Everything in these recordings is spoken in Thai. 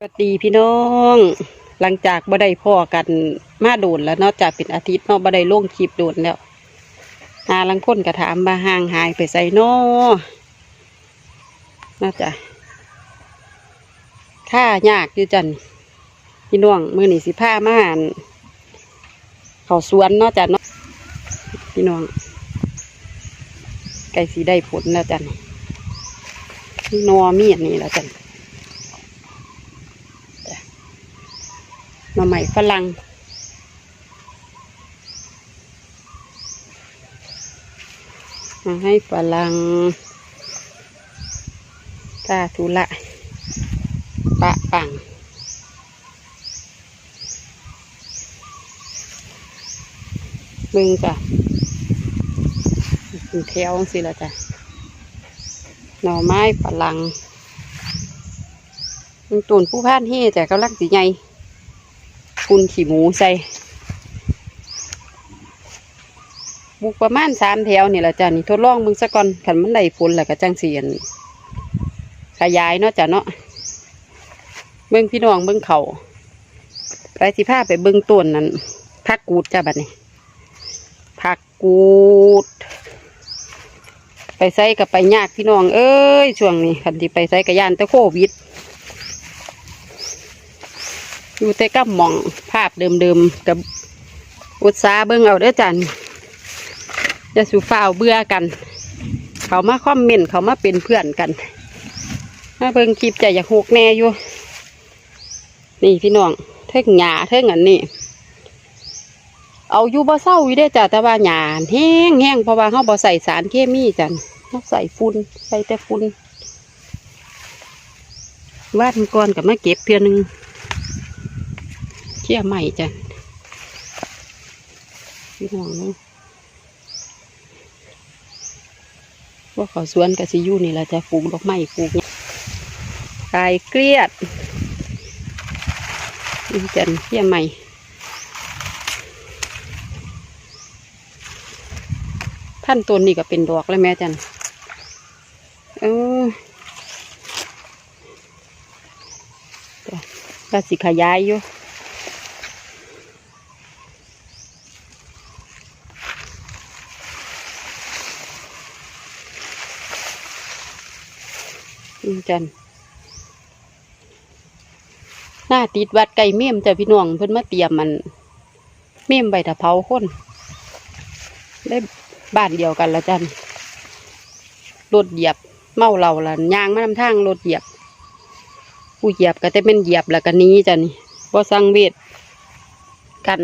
สวัสดีพี่น้อง หลังจากบ่ได้พ่อกันมาโดนแล้วนอกจากเป็นอาทิตย์นาะบ่ได้ลงคลิปโดนแล้วหาลังคนก็ถามมาห่างหายไปใส่นอน่าจะค่ายากอยู่จันพี่น้องมือหนีสิผ้ามาหันเขาสวนนาะจ้ะเนาะพี่น้องไก่สีได้ผลแล้วจันนอมีดนี่แล้วจัน มาใหม่ฝรั่งมาให้ฝรั่งตาทุละ ปะปังมึงจ้ะเป็นแถวสิละจ้ะ หน่อไม้ฝรั่งมันตุนผู้พานเฮ่แต่กำลังสีใหญ่ คุณขี่หมูใส่บุกประมาณสามแถวนี่แหละจ้ะนี่ทดลองมึงซะก่อนขันมันได้ผลแล้วก็จังเสียนขยายเนาะจ้ะเนาะเบิ้งพี่น้องเบิ้งเขาไปสิพาไปเบิ้งต้นนั้นผักกูดจ้ะบัดนี้ผักกูด ไปใส่กับไปยากพี่น้อง เอ้ยช่วงนี้ขันที่ไปใส่กับยานต่โควิด อยู่แต่กับหมองภาพเดิมๆกับอุตสาเบิ่งเอาเด้อจันจะสู่ฝ้าเบื่อกัน เขามาคอมเมนต์เขามาเป็นเพื่อนกันมาเบิ่งคลิปจอยากหกแน่อยู่ นี่พี่น้องเท่งหยาเท่งอันนี้เอาอยู่บ่เศร้าอยู่ได้จ้ะแต่ว่าหยาแห้งแห้งเพราะว่าเขาบ่ใส่สารเคมีจันเขาใส่ฝุ่นใส่แต่ฝุ่นวาดก่อนกับมาเก็บเพียหนึง เชี่ยใหม่จ้ะพี่น้องเนาะว่าเขาสวนกับซิอยูนี่แหละจะปลูกดอกไม้ปลูกายเกลียดนี่จันเชี่ยใหม่พันต้นนี่ก็เป็นดอกแล้วแม่จันเออก็สิขยายอยู่ อืมจันหน้าติดวัดไก่เมี่ยมจ้ะพี่น้องเพิ่นมาเตรียมมัน เมี่ยมใบตะเภาคนได้บ้านเดียวกันละจันรถเหยียบ เมาเราละยางมานำทางรถเหยียบผู้เหยียบก็จะเป็นเหยียบแล้วก็หนี้จ้ะนี่บ่สังเวชกัน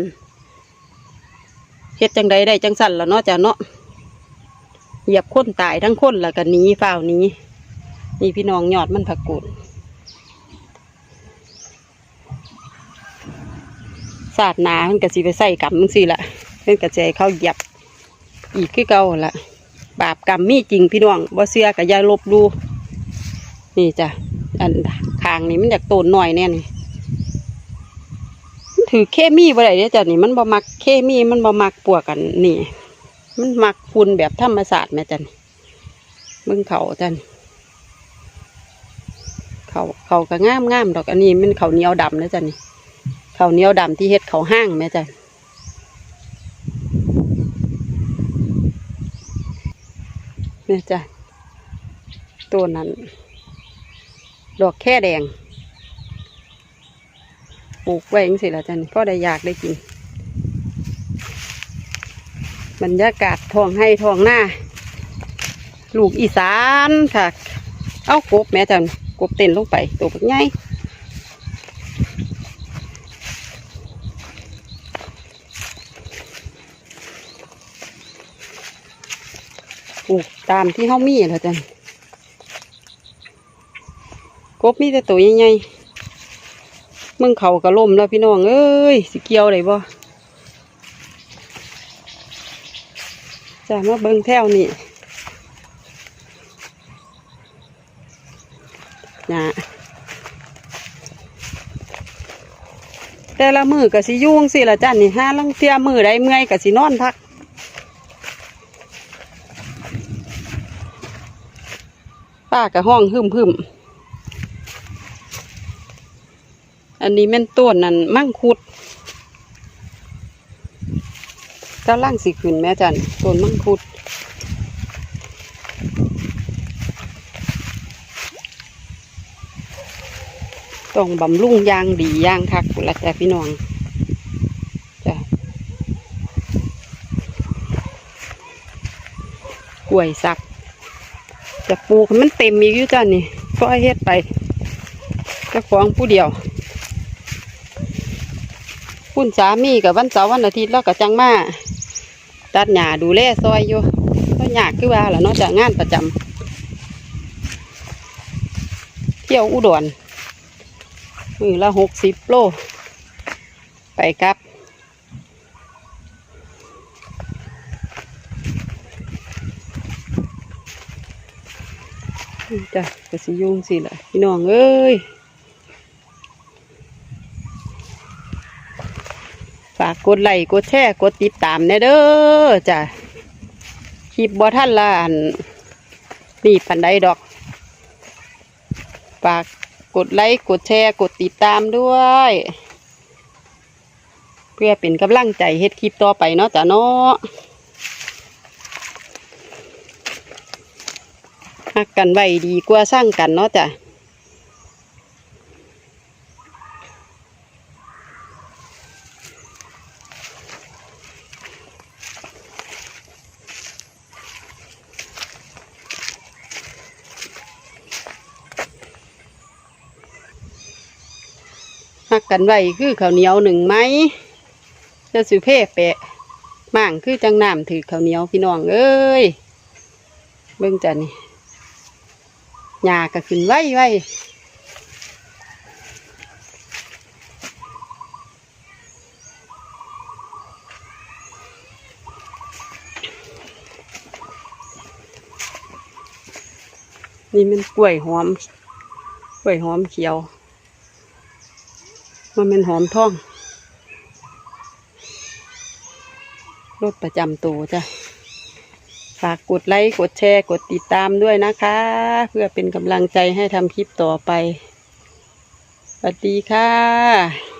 เฮ็ดจังใดได้จังสั่นละเนาะจ้ะเนาะเหยียบคนตายทั้งคนแล้วก็หนี้ฝ้าวนี้ นี่พี่น้องยอดมันผักกูดสาดนามันก็สิไปใส่กำมึงสิละเพิ่นกะเจเข้าเหยียบ อีกคือเก่าละบาปกรรมมีจริงพี่น้องบ่เสื้อกับยาลบดู นี่จ้ะอันคางนี่มันอยากโตนหน่อยแน่นี่ถือเคมีบ่ได้เด้อจ้ะนี่มันบ่มักเคมีมันบ่มักปวกกันนี่ มันมักฝุ่นแบบธรรมศาสตร์แม่จ้ะนี่เบิ่งเขาจ้ะนี่ เขาเขาก็งามงามดอกอันนี้มันเขาเหนียวดำนะจ๊ะนี่เขาเหนียวดำที่เฮ็ดเขาห้างแม่จ๊ะเนี่ยจ้ะตัวนั้น ดอกแค่แดงปลูกไว้ยังสิละจ้ะนี่ก็ได้อยากได้กินบรรยากาศทองให้ทองหน้า ลูกอีสานค่ะ เอากบแม่จัน กบเต้นลงไปตัวบักใหญ่ปลูกตามที่เขามีแหล้วจันกบมีแต่ตัวใหญ่ๆมึงเขากระล่มแล้วพี่น้อง เอ้ย สิเกี่ยวได้บ่จะมาเบิ่งแถวนี่ะแต่ละมือก็สิยุ่งสิละจ้ะนี่ห้าลังเทียมือใดเมื่อยก็สินอนพักป้ากับห้องหึมหึมอันนี้แม่นต้นนั่นมั่งคุดกำลังสิขึ้นแม่จันต้นมั่งคุด ต้องบำรุงย่างดีย่างคักพุ่นละจ้ะพี่น้องจ้ะกล้วยสักจะปลูกมันเต็มอีกอยู่จ้ะนี่ก็เฮ็ดไปจ้าของผู้เดียวคุณสามีกับวันเสาร์วันอาทิตย์แล้วก็จังมาตัดหญ้าดูแลซอยอยู่ก็ยากคือว่าล่ะนาะจากงานประจำเที่ยวอุดร มือละหกสิบโล ไปกลับจ้ะก็สิยุ่งสิล่ะพี่น้องเอ้ย ฝากกดไลค์กดแชร์กดติดตามแน่เด้อจ้ะคลิปบ่ท่านละอันนี่ปันใดดอก ฝาก กดไลค์กดแชร์กดติดตามด้วย เพื่อเป็นกำลังใจเฮ็ดคลิปต่อไปเนาะจ้ะเนาะหักกันไว้ดีกว่าสร้างกันเนาะจ้ะักกันไว้คือข้าวเหนียวหนึ่งไหมจะสุเพ่แปะม่างคือจังน้ำถือข้าวเหนียวพี่น้องเอ้ยเบิ่งจ้ะนี่หญ้าก็ขึ้นไว้ไว้นี่มันกล้วยหอม กล้วยหอมเขียว มันเป็นหอมท่องรถประจำตัวจ้ะ ฝากกดไลค์ กดแชร์ กดติดตามด้วยนะคะ เพื่อเป็นกำลังใจให้ทำคลิปต่อไป สวัสดีค่ะ